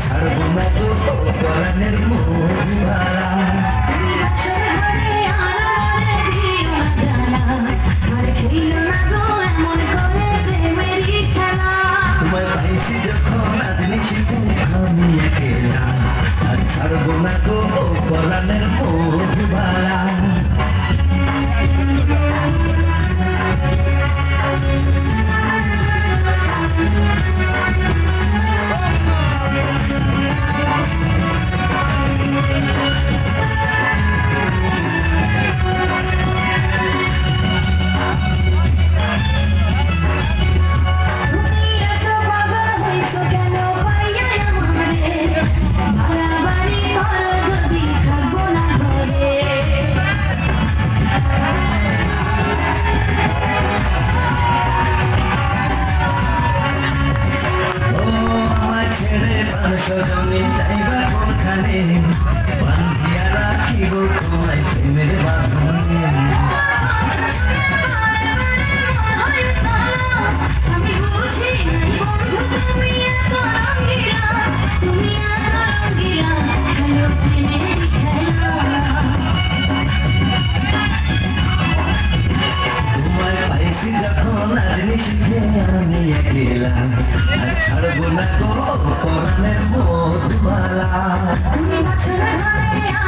ছাড়বো না তো গলানের মোহারা তোমায় পাইছি যখন আজ নিশিতে আমি একেলা আর ছাড়বো না গো পলানে যাইবা কোনখানে বান্ধিয়া রাখিব তোমায় প্রেমের বাঁধনে। ভুল গো পরনে মধুমালা তুমি বছর ধরে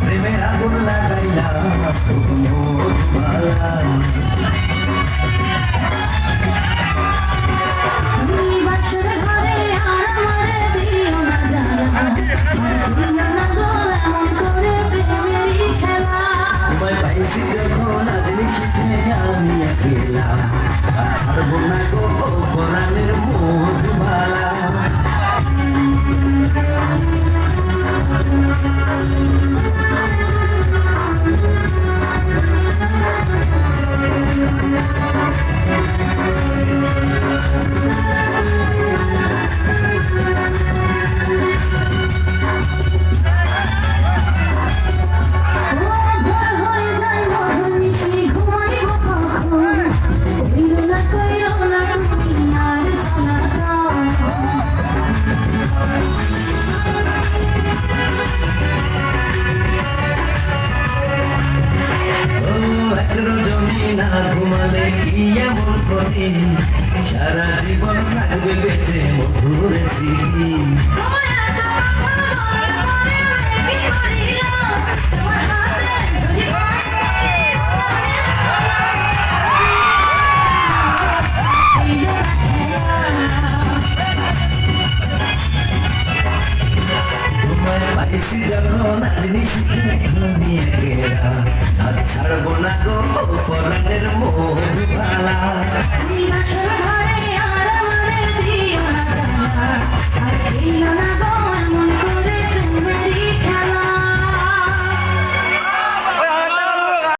প্রেমের আগুন লাগাইলা মালা Bye. রজনী না ঘুমালে কি এমন প্রতি সারা জীবন থাকবে বেঁচে মধুর স্মৃতি Esse jogo na dinishi, não me agrada. A charbonago